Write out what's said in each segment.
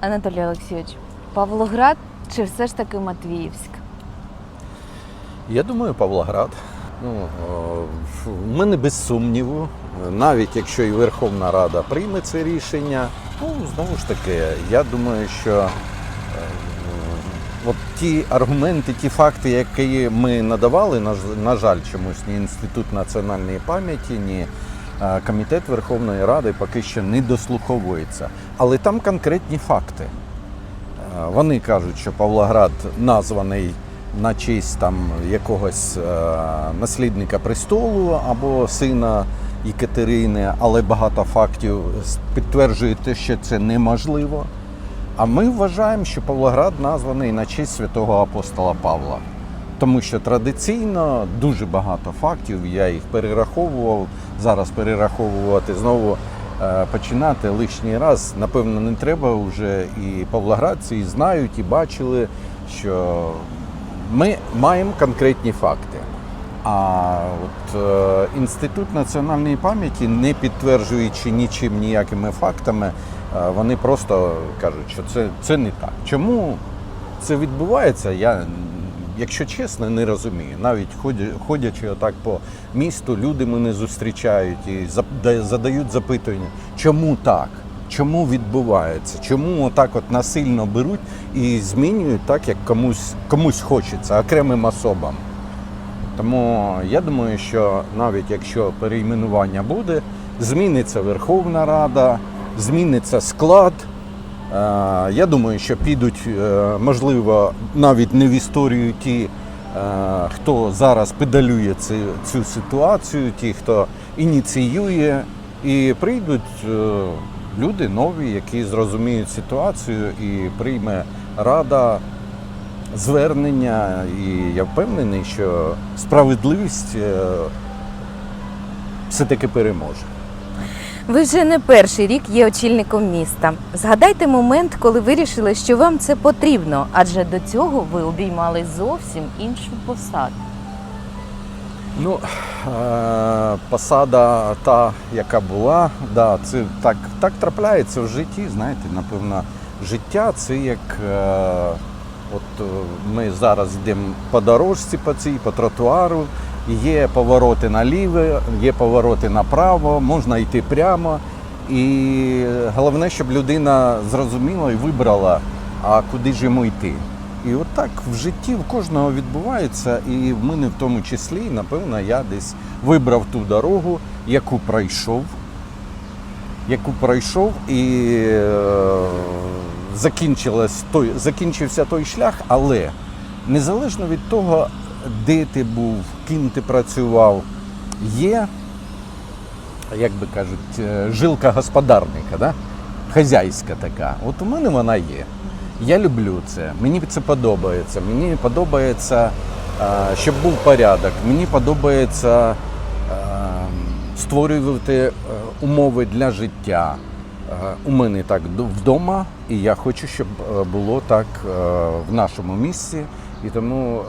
Анатолій Олексійович, Павлоград чи все ж таки Матвіївськ? Я думаю, Павлоград. Ну, о, в мене без сумніву, навіть якщо і Верховна Рада прийме це рішення, ну знову ж таки, я думаю, що е, от ті аргументи, ті факти, які ми надавали, на, жаль, чомусь ні Інститут національної пам'яті, ні е, Комітет Верховної Ради поки що не дослуховується. Але там конкретні факти. Е, Вони кажуть, що Павлоград названий на честь там якогось е, наслідника престолу або сина Єкатерини, але багато фактів підтверджує те, що це неможливо. А ми вважаємо, що Павлоград названий на честь святого апостола Павла. Тому що традиційно дуже багато фактів, я їх перераховував. Зараз перераховувати знову е, починати лишній раз. Напевно, не треба вже і павлоградці знають, і бачили, що ми маємо конкретні факти. А от е, Інститут національної пам'яті, не підтверджуючи нічим ніякими фактами, е, вони просто кажуть, що це, це не так. Чому це відбувається, я, якщо чесно, не розумію. Навіть ходячи отак по місту, люди мене зустрічають і задають запитання, чому так? Чому відбувається? Чому отак от насильно беруть і змінюють так, як комусь, комусь хочеться, окремим особам? Тому я думаю, що навіть якщо перейменування буде, зміниться Верховна Рада, зміниться склад. Е, Я думаю, що підуть, е, можливо, навіть не в історію ті, е, хто зараз педалює цю, ситуацію, ті, хто ініціює, і прийдуть люди нові, які зрозуміють ситуацію і прийме рада звернення, і я впевнений, що справедливість все-таки переможе. Ви вже не перший рік є очільником міста. Згадайте момент, коли вирішили, що вам це потрібно, адже до цього ви обіймали зовсім іншу посаду. Ну, е, посада та, яка була, да, це так, так трапляється в житті. Знаєте, напевно, життя це як. Е, от е, ми зараз йдемо по дорожці по цій, по тротуару. Є повороти наліво, є повороти направо, можна йти прямо. І головне, щоб людина зрозуміла і вибрала, а куди ж йому йти. І от так в житті в кожного відбувається, і в мене в тому числі, напевно, я десь вибрав ту дорогу, яку пройшов, яку пройшов, і е, закінчилась той, закінчився той шлях, але незалежно від того, де ти був, ким ти працював, є, як би кажуть, е, жилка господарника, да? хазяйська така. От у мене вона є. Я люблю це. Мені це подобається. Мені подобається, е, щоб був порядок. Мені подобається е, створювати умови для життя. У мене так вдома, і я хочу, щоб було так в нашому місці. І тому,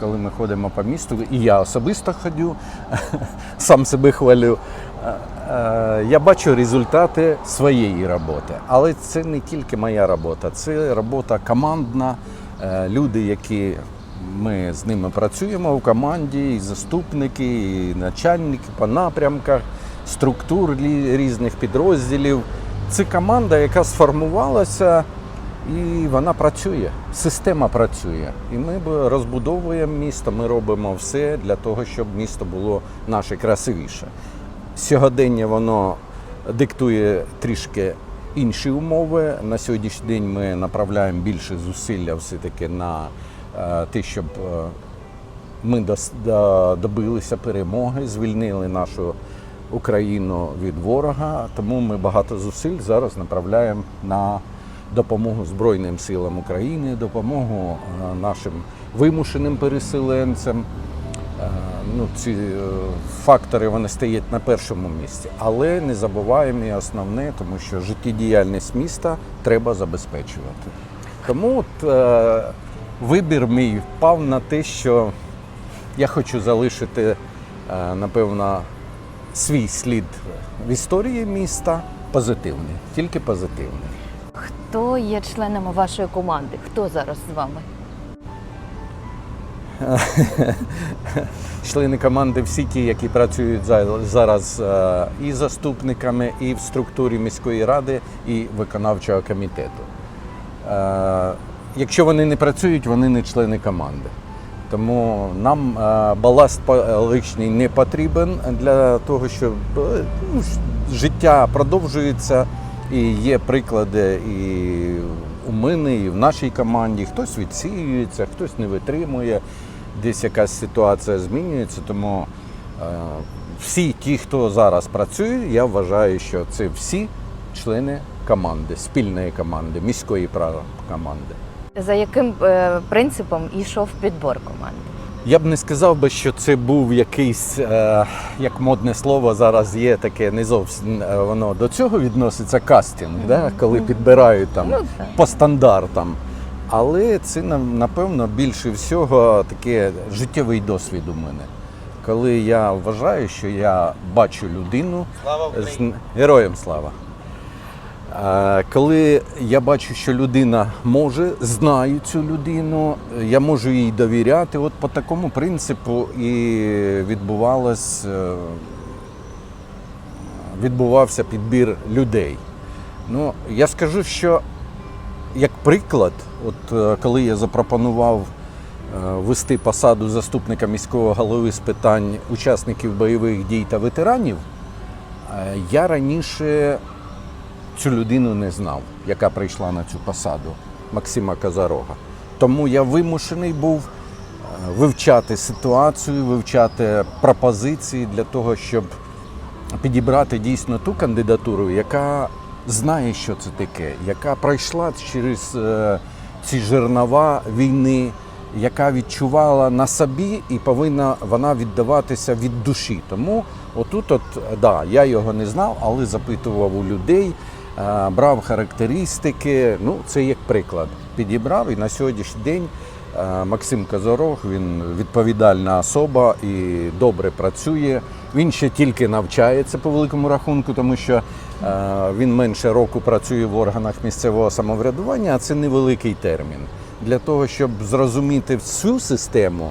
коли ми ходимо по місту, і я особисто ходю, сам себе хвалю. е, е, Я бачу результати своєї роботи. Але це не тільки моя робота, це робота командна. Е, Люди, які ми з ними працюємо в команді, і заступники, і начальники по напрямках, структур різних підрозділів. Це команда, яка сформувалася і вона працює. Система працює. І ми розбудовуємо місто, ми робимо все для того, щоб місто було наше красивіше. Сьогодення воно диктує трішки інші умови. На сьогоднішній день ми направляємо більше зусилля все-таки на е, те, щоб е, ми добилися перемоги, звільнили нашу Україну від ворога. Тому ми багато зусиль зараз направляємо на допомогу Збройним силам України, допомогу е, нашим вимушеним переселенцям. Е, Ну, ці е, фактори вони стоять на першому місці. Але не забуваємо і основне, тому що життєдіяльність міста треба забезпечувати. Тому от, е, вибір мій впав на те, що я хочу залишити, е, напевно, свій слід в історії міста позитивний, тільки позитивний. Хто є членами вашої команди? Хто зараз з вами? Члени команди всі ті, які працюють зараз е, і заступниками, і в структурі міської ради, і виконавчого комітету. Е, Якщо вони не працюють, вони не члени команди. Тому нам е, баласт лишній не потрібен для того, щоб ну, життя продовжується. І є приклади і у мене, і в нашій команді. Хтось відсіюється, хтось не витримує, десь якась ситуація змінюється. Тому е, всі ті, хто зараз працює, я вважаю, що це всі члени команди, спільної команди, міської команди. За яким е, принципом йшов підбор команди? Я б не сказав би, що це був якийсь, е, як модне слово зараз є таке, не зовсім е, воно до цього відноситься кастинг, да? коли підбирають там Ну, так. по стандартам. Але це напевно більше всього таке життєвий досвід у мене. Коли я вважаю, що я бачу людину з героям слава. Е, Коли я бачу, що людина може, знаю цю людину, я можу їй довіряти. От по такому принципу і е, відбувався підбір людей. Ну, я скажу, що як приклад, от е, коли я запропонував вести посаду заступника міського голови з питань учасників бойових дій та ветеранів, я раніше цю людину не знав, яка прийшла на цю посаду Максима Казарога. Тому я вимушений був е, вивчати ситуацію, вивчати пропозиції для того, щоб підібрати дійсно ту кандидатуру, яка знає, що це таке, яка пройшла через е, ці жернова війни, яка відчувала на собі і повинна вона віддаватися від душі. Тому отут, от, да, я його не знав, але запитував у людей, брав характеристики. Ну, це як приклад. Підібрав і на сьогоднішній день Е, Максим Казорог, він відповідальна особа і добре працює. Він ще тільки навчається по великому рахунку, тому що е, він менше року працює в органах місцевого самоврядування, а це невеликий термін. Для того, щоб зрозуміти всю систему,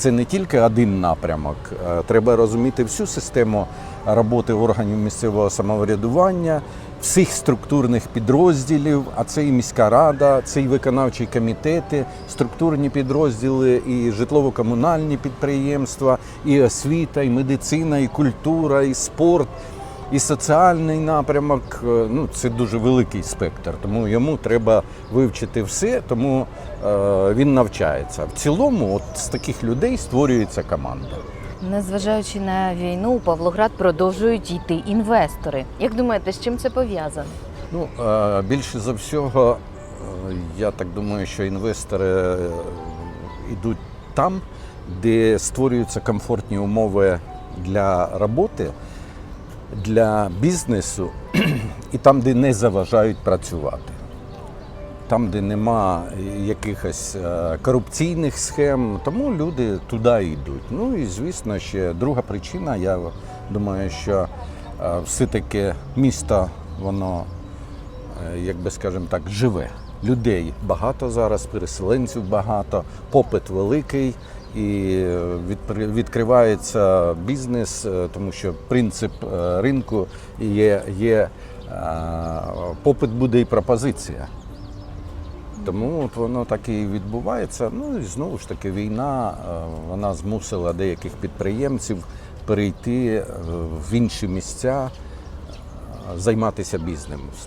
це не тільки один напрямок. Е, Треба розуміти всю систему роботи органів місцевого самоврядування, всіх структурних підрозділів, а це і міська рада, це і виконавчі комітети, структурні підрозділи, і житлово-комунальні підприємства, і освіта, і медицина, і культура, і спорт. І соціальний напрямок е, ну це дуже великий спектр, тому йому треба вивчити все, тому е, він навчається. В цілому, от з таких людей створюється команда. Незважаючи на війну, у Павлоград продовжують йти інвестори. Як думаєте, з чим це пов'язано? Ну е, більше за всього, е, я так думаю, що інвестори йдуть там, де створюються комфортні умови для роботи, для бізнесу, і там, де не заважають працювати. Там, де нема якихось е, корупційних схем, тому люди туди йдуть. Ну і звісно, ще друга причина. Я думаю, що е, все-таки місто, воно, е, як би скажемо так, живе. Людей багато зараз, переселенців багато, попит великий і відкривається бізнес, е, тому що принцип е, ринку є, є е, попит буде і пропозиція. Тому от воно так і відбувається. Ну і знову ж таки, війна вона змусила деяких підприємців перейти в інші місця, займатися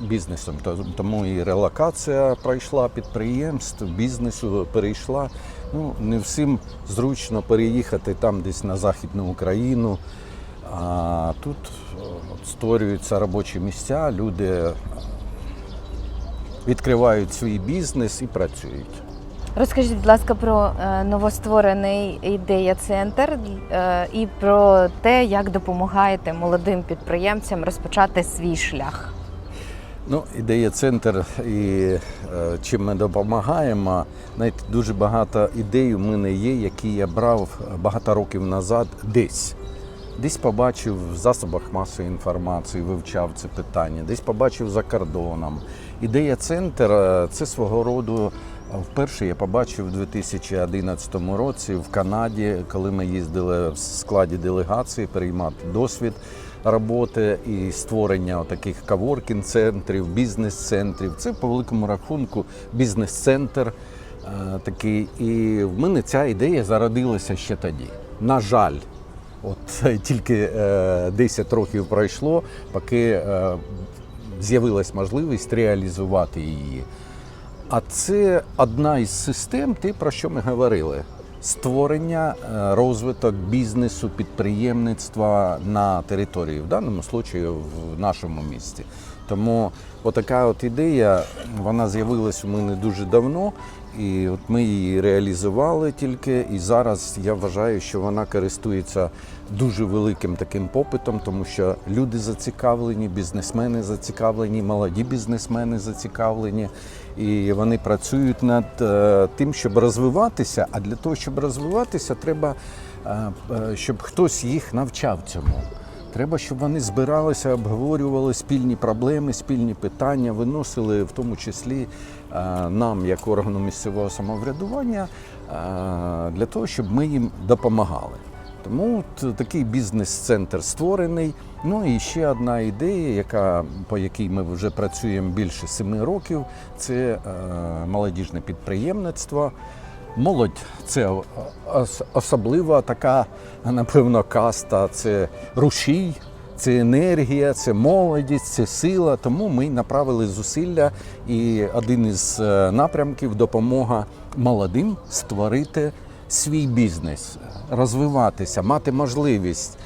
бізнесом. Тому і релокація пройшла підприємств, бізнесу перейшла. Ну, не всім зручно переїхати там десь на Західну Україну. А тут е, створюються робочі місця, люди е, відкривають свій бізнес і працюють. Розкажіть, будь ласка, про е, новостворений ідея центр і про те, як допомагаєте молодим підприємцям розпочати свій шлях. Ну, ідея центр і е, чим ми допомагаємо. Знаєте, дуже багато ідей у мене є, які я брав багато років назад десь. Десь побачив в засобах масової інформації, вивчав це питання, десь побачив за кордоном. Ідея центр е, це свого роду. е, Вперше я побачив у 2011 році в Канаді, коли ми їздили в складі делегації переймати досвід роботи і створення таких каворкінг-центрів, бізнес-центрів. Це по великому рахунку бізнес-центр е, такий. І в мене ця ідея зародилася ще тоді. На жаль, от е, тільки е, 10 років пройшло, поки е, з'явилась можливість реалізувати її. А це одна із систем, те, про що ми говорили. Створення, е, розвиток бізнесу, підприємництва на території, в даному випадку в нашому місті. Тому отака от ідея, вона з'явилась у мене дуже давно, і от ми її реалізували тільки. І зараз я вважаю, що вона користується дуже великим таким попитом, тому що люди зацікавлені, бізнесмени зацікавлені, молоді бізнесмени зацікавлені. І вони працюють над е, тим, щоб розвиватися. А для того, щоб розвиватися, треба, е, е, щоб хтось їх навчав цьому. Треба, щоб вони збиралися, обговорювали спільні проблеми, спільні питання, виносили в тому числі е, нам, як органу місцевого самоврядування, е, для того, щоб ми їм допомагали. Тому такий бізнес-центр створений. Ну і ще одна ідея, яка, по якій ми вже працюємо більше семи років, це е, молодіжне підприємництво. Молодь це особлива така, напевно, каста, це рушій, це енергія, це молодість, це сила. Тому ми направили зусилля, і один із е, напрямків допомога молодим створити свій бізнес, розвиватися, мати можливість.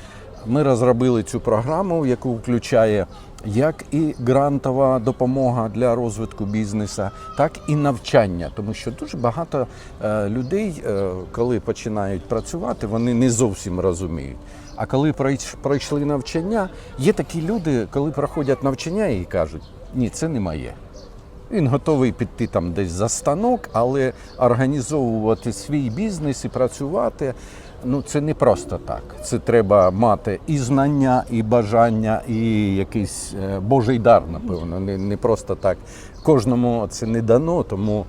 Ми розробили цю програму, яку включає як і грантова допомога для розвитку бізнесу, так і навчання. Тому що дуже багато е, людей, е, коли починають працювати, вони не зовсім розуміють. А коли пройшли навчання, є такі люди, коли проходять навчання і кажуть, ні, це не моє. Він готовий піти там десь за станок, але організовувати свій бізнес і працювати ну це не просто так. Це треба мати і знання, і бажання, і якийсь е, божий дар, напевно. Не, не просто так. Кожному це не дано, тому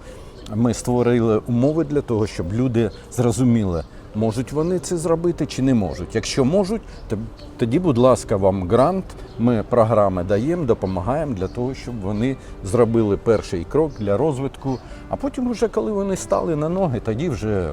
ми створили умови для того, щоб люди зрозуміли. Можуть вони це зробити чи не можуть. Якщо можуть, то тоді, будь ласка, вам грант. Ми програми даємо, допомагаємо для того, щоб вони зробили перший крок для розвитку. А потім, вже коли вони стали на ноги, тоді вже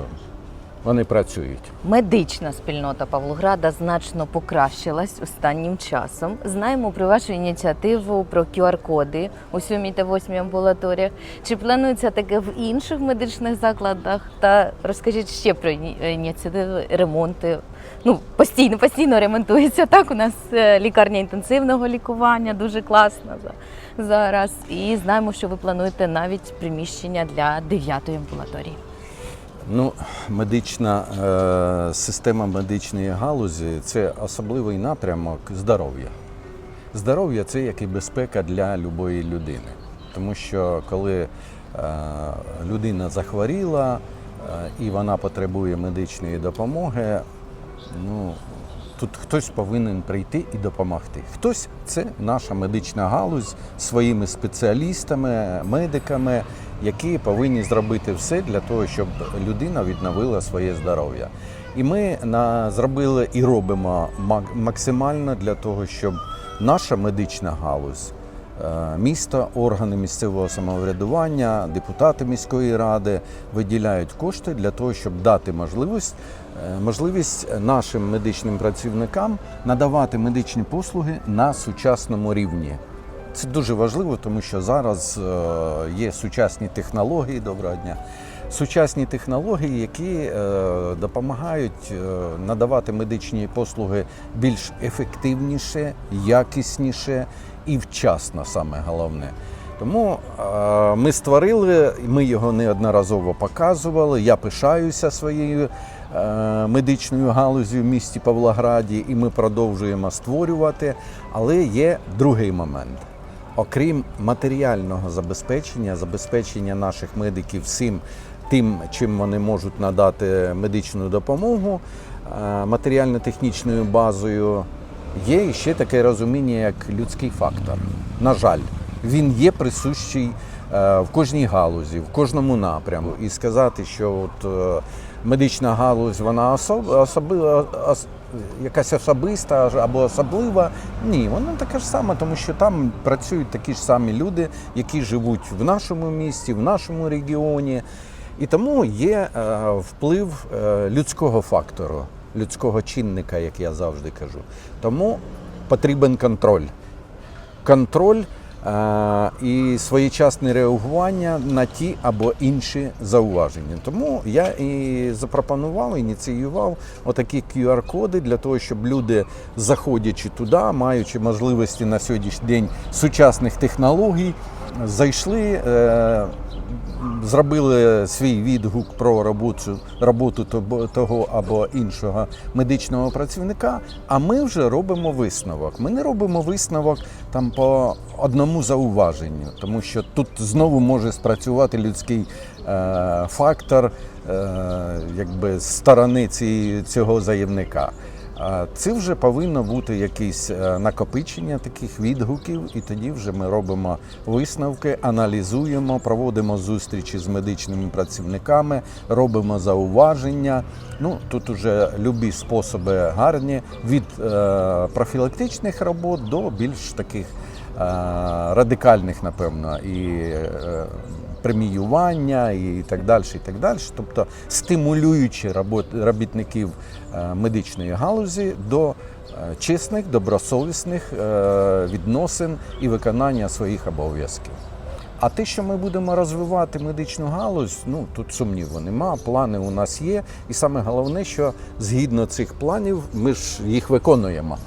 вони працюють. Медична спільнота Павлограда значно покращилась останнім часом. Знаємо про вашу ініціативу про QR-коди у 7 та 8 амбулаторіях. Чи планується таке в інших медичних закладах? Та розкажіть ще про ініціативи ремонти. Ну, постійно, постійно ремонтується. Так, у нас е, лікарня інтенсивного лікування дуже класна зараз. І знаємо, що ви плануєте навіть приміщення для 9 амбулаторії. Ну, медична е, система медичної галузі це особливий напрямок здоров'я. Здоров'я це як і безпека для любої людини. Тому що коли е, людина захворіла е, і вона потребує медичної допомоги, ну, тут хтось повинен прийти і допомогти. Хтось це наша медична галузь своїми спеціалістами, медиками, які повинні зробити все для того, щоб людина відновила своє здоров'я. І ми на, зробили і робимо максимально для того, щоб наша медична галузь Е, Місто, органи місцевого самоврядування, депутати міської ради виділяють кошти для того, щоб дати можливість, можливість нашим медичним працівникам надавати медичні послуги на сучасному рівні. Це дуже важливо, тому що зараз е, є сучасні технології. Доброго дня. Сучасні технології, які е, допомагають е, надавати медичні послуги більш ефективніше, якісніше і вчасно, саме головне. Тому е, ми створили, ми його неодноразово показували. Я пишаюся своєю е, медичною галузю в місті Павлограді, і ми продовжуємо створювати. Але є другий момент. Окрім матеріального забезпечення, забезпечення наших медиків всім тим, чим вони можуть надати медичну допомогу, е, матеріально-технічною базою, є ще таке розуміння, як людський фактор. На жаль, він є присущий е, в кожній галузі, в кожному напрямку. І сказати, що от е, медична галузь вона особ, особи, ос- якась особиста або особлива. Ні, вона така ж сама, тому що там працюють такі ж самі люди, які живуть в нашому місті, в нашому регіоні. І тому є е, вплив людського фактору, людського чинника, як я завжди кажу. Тому потрібен контроль. Контроль і своєчасне реагування на ті або інші зауваження. Тому я і запропонував, ініціював отакі QR-коди для того, щоб люди, заходячи туди, маючи можливості на сьогоднішній день сучасних технологій, зайшли. Зробили свій відгук про роботу, роботу того або іншого медичного працівника, а ми вже робимо висновок. Ми не робимо висновок там по одному зауваженню, тому що тут знову може спрацювати людський е, фактор е, якби, сторони ці, цього заявника. Це вже повинно бути якесь е, накопичення таких відгуків, і тоді вже ми робимо висновки, аналізуємо, проводимо зустрічі з медичними працівниками, робимо зауваження. Ну тут уже любі способи гарні від е, профілактичних робот до більш таких радикальних, напевно, і е, преміювання і так далі. І так далі. Тобто стимулюючи робітників е, медичної галузі до е, чесних, добросовісних е, відносин і виконання своїх обов'язків. А те, що ми будемо розвивати медичну галузь, ну тут сумніву нема. Плани у нас є. І саме головне, що згідно цих планів ми ж їх виконуємо.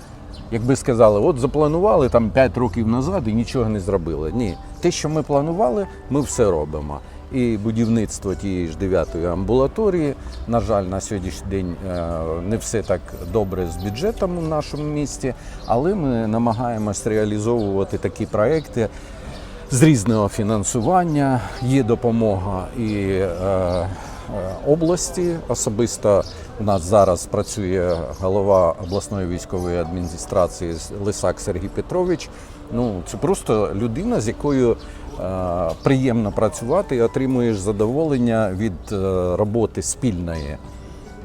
Якби сказали, от запланували там 5 років назад і нічого не зробили. Ні, те, що ми планували, ми все робимо. І будівництво тієї ж дев'ятої амбулаторії, на жаль, на сьогоднішній день е, не все так добре з бюджетом у нашому місті, але ми намагаємось реалізовувати такі проекти з різного фінансування. Є допомога і е, області. Особисто у нас зараз працює голова обласної військової адміністрації Лисак Сергій Петрович. Ну це просто людина, з якою е, приємно працювати і отримуєш задоволення від е, роботи спільної.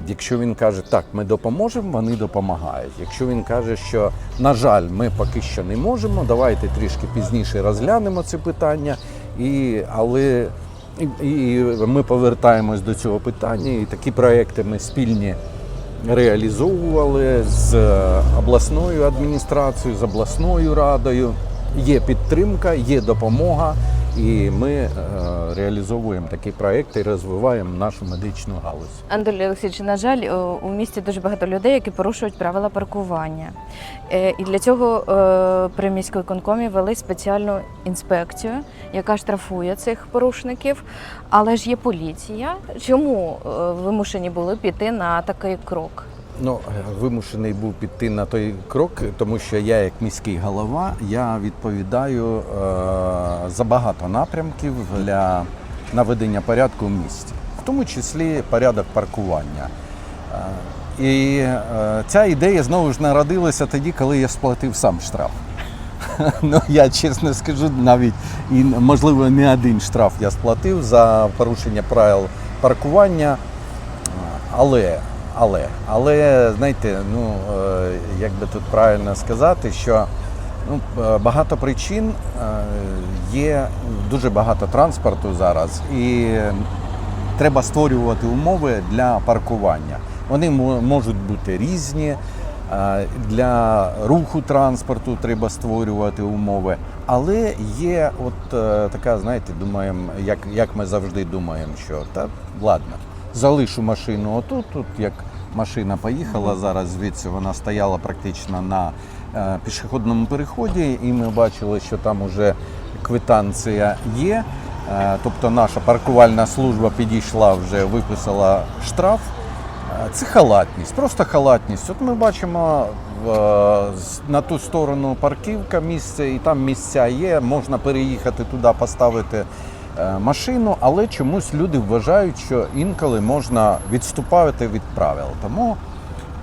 Якщо він каже, так, ми допоможемо, вони допомагають. Якщо він каже, що на жаль, ми поки що не можемо, давайте трішки пізніше розглянемо це питання, і, але і, ми повертаємось до цього питання, і такі проекти ми спільні реалізовували з обласною адміністрацією, з обласною радою. Є підтримка, є допомога, і ми е, реалізовуємо такі проекти і розвиваємо нашу медичну галузь. Анатолій Олексійович, на жаль, у місті дуже багато людей, які порушують правила паркування. Е, І для цього е, при міськвиконкомі вели спеціальну інспекцію, яка штрафує цих порушників. Але ж є поліція. Чому вимушені були піти на такий крок? Ну, вимушений був піти на той крок, тому що я, як міський голова, я відповідаю е, за багато напрямків для наведення порядку в місті, в тому числі порядок паркування. Е, і е, ця ідея знову ж народилася тоді, коли я сплатив сам штраф. Ну, я чесно скажу, навіть і можливо не один штраф я сплатив за порушення правил паркування. Але, але, але знаєте, ну е, як би тут правильно сказати, що ну, е, багато причин е, є дуже багато транспорту зараз, і треба створювати умови для паркування. Вони можуть бути різні. Для руху транспорту треба створювати умови. Але є от така, знаєте, думаємо, як, як ми завжди думаємо, що та ладно, залишу машину отут, тут як машина поїхала зараз звідси, вона стояла практично на е, пішохідному переході, і ми бачили, що там уже квитанція є. Е, тобто наша паркувальна служба підійшла вже, виписала штраф. Е, Це халатність, просто халатність. От ми бачимо е, на ту сторону парківка місце, і там місця є, можна переїхати туди, поставити машину, але чомусь люди вважають, що інколи можна відступати від правил. Тому,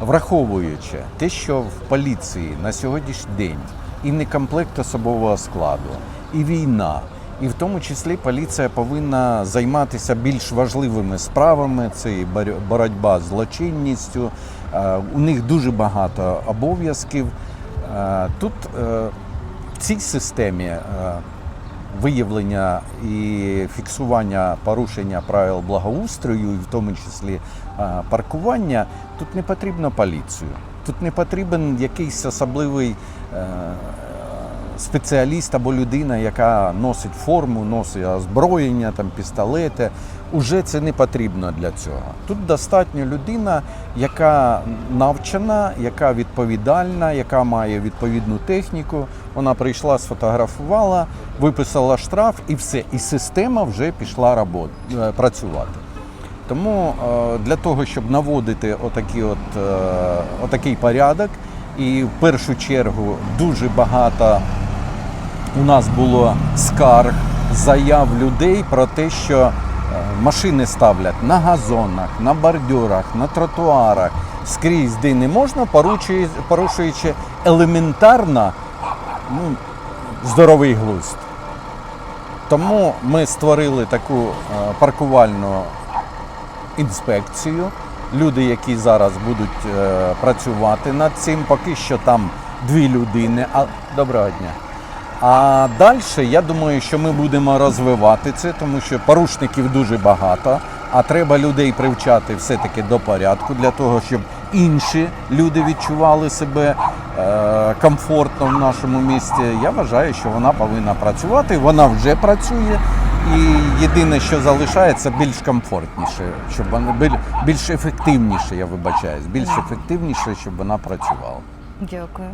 враховуючи те, що в поліції на сьогоднішній день і не комплект особового складу, і війна. І в тому числі поліція повинна займатися більш важливими справами. Це і боротьба з злочинністю. Е, У них дуже багато обов'язків. Е, Тут е, в цій системі е, виявлення і фіксування порушення правил благоустрою, і в тому числі е, паркування, тут не потрібно поліцію. Тут не потрібен якийсь особливий е, спеціаліст або людина, яка носить форму, носить озброєння, там, пістолети. Уже це не потрібно для цього. Тут достатньо людина, яка навчена, яка відповідальна, яка має відповідну техніку. Вона прийшла, сфотографувала, виписала штраф і все. І система вже пішла робот, е, працювати. Тому е, для того, щоб наводити отакі от, е, отакий порядок, і в першу чергу дуже багато у нас було скарг, заяв людей про те, що е, машини ставлять на газонах, на бордюрах, на тротуарах, скрізь, де не можна, порушуючи елементарно ну, здоровий глузд. Тому ми створили таку е, паркувальну інспекцію. Люди, які зараз будуть е, працювати над цим, поки що там дві людини. А доброго дня. А далі я думаю, що ми будемо розвивати це, тому що порушників дуже багато, а треба людей привчати все-таки до порядку для того, щоб інші люди відчували себе е, комфортно в нашому місті. Я вважаю, що вона повинна працювати. Вона вже працює. І єдине, що залишається, більш комфортніше, щоб вона більш ефективніше, я вибачаюсь, більш ефективніше, щоб вона працювала. Дякую.